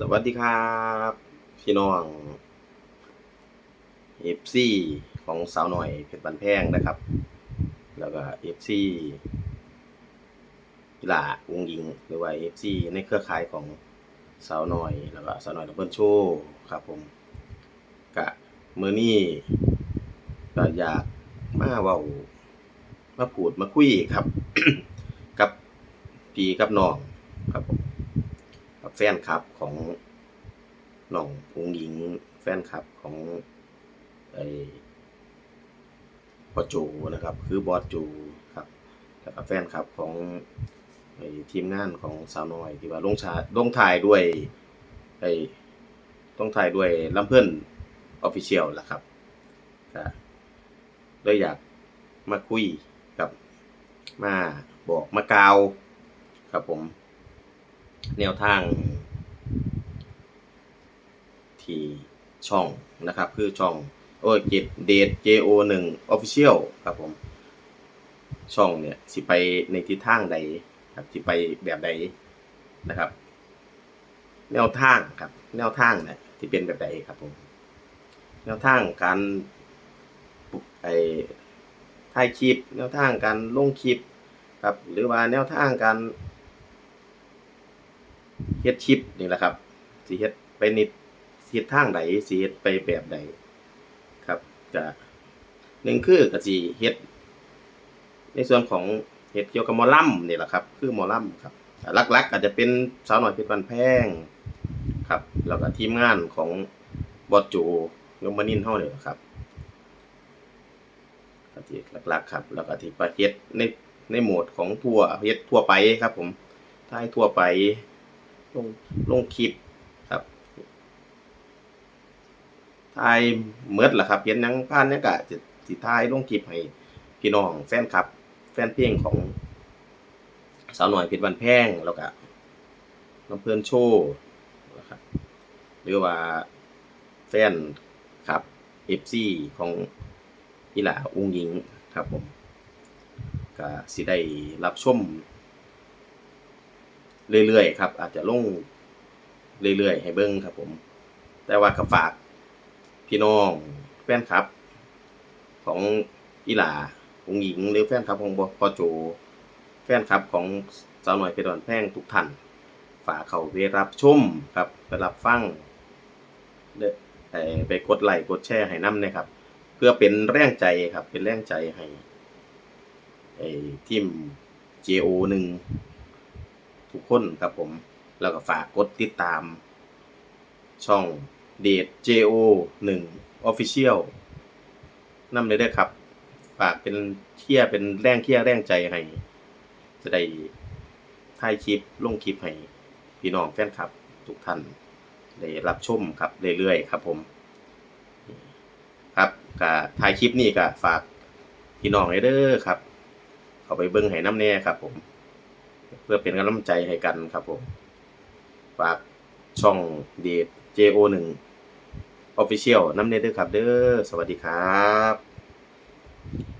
สวัสดีครับ พี่น้องเอฟซีของสาวหน่อยเพชรบันแพงนะครับ แล้วก็เอฟซีกีฬาวงยิง หรือว่าเอฟซีในเครือข่ายของสาวหน่อย แล้วก็สาวหน่อยดับเบิลโชว์ครับผมกะมือนี้ก็อยากมาเว้ามาพูดมาคุยครับ กับพี่กับน้องครับผม แฟนคลับของน้ององหญิง แฟนคลับของไอ้พ่อจูนะครับ คือบอสจูครับแล้วก็แฟนคลับของไอ้ทีมงานของสาวน้อยที่ว่าลงชาลงถ่ายด้วยไอ้ต้องถ่ายด้วยลำเพื่อนออฟฟิเชียลล่ะครับก็เลยอยากมาคุยกับมาบอกมากาวครับผม แนวทาง ที่ช่องนะครับ คือช่องโอ้ยเจ็ดเดท JO หนึ่ง Official ครับผม ช่องเนี่ย สิไปในทิศทางใดครับสิไปแบบใดนะครับ แนวทางครับ แนวทางเนี่ยที่เป็นแบบใดครับผม แนวทางการไอ้ถ่ายคลิป แนวทางการลงคลิปครับ หรือว่าแนวทางการ เฮ็ดชิปนี่แหละครับสิเฮ็ดไปนิดทิศทางใดสิเฮ็ดไปแบบใดครับจะหนึ่งคือก็สิเฮ็ด ในส่วนของเฮ็ดเกี่ยวกับหมอลำนี่แหละครับ คือหมอลำครับลักๆอาจจะเป็นสาวหน่อยเพชรบันแพงครับแล้วก็ทีมงานของบอสโจยมนินทร์เฮานี่แหละครับก็ที่หลักๆครับ แล้วก็ที่ประเฮ็ดในในโหมดของทั่วเฮ็ดทั่วไปครับ ผมท้ายทั่วไป ลงลงคลิปครับถ่ายเมดล่ะครับเห็นยังผ่านเนี่ยก็จะสิถ่ายลงคลิปให้พี่น้องแฟนคลับ แฟนเพลงของสาวหน่อยเพชรบันแพงแล้วก็น้ำเพื่อนโชว์นะครับหรือว่าแฟนครับ FC ของอีหลาอุ้งยิงครับผมก็สิได้รับชม เรื่อยๆครับ อาจจะลงเรื่อยๆ ให้เบิ้งครับผม แต่ว่าก็ฝากพี่น้องแฟนคลับ ของอีหลาองหญิงหรือแฟนคลับของพอโจ แฟนคลับของสาวหน่อยเพชรวันแพงทุกท่านฝากเขาไปรับชมครับไปรับฟังเด้อไปกดไลค์กดแชร์ให้น้ำนะครับ เพื่อเป็นแรงใจครับ เป็นแรงใจให้ไอ้ทีม JO หนึ่ง ทุกคนครับผม แล้วก็ฝากกดติดตาม ช่องเดท JO 1 Official นำเลยด้ครับ ฝากเป็นเคียเป็นแรงเคียแรงใจให้ จะได้ถ่ายคลิปลงคลิปให้ พี่น้องแฟนคลับ ทุกท่าน ได้รับชมครับเรื่อยๆครับผม ครับก็ถ่ายคลิปนี้ก็ฝากพี่น้องให้เด้อครับ เขาไปเบิ่งให้น้ำแน่ครับผม เพื่อเป็นกำลังใจให้กันครับผม ฝากช่องเดท JO1 Official น้ำเนเด้อครับเด้อ สวัสดีครับ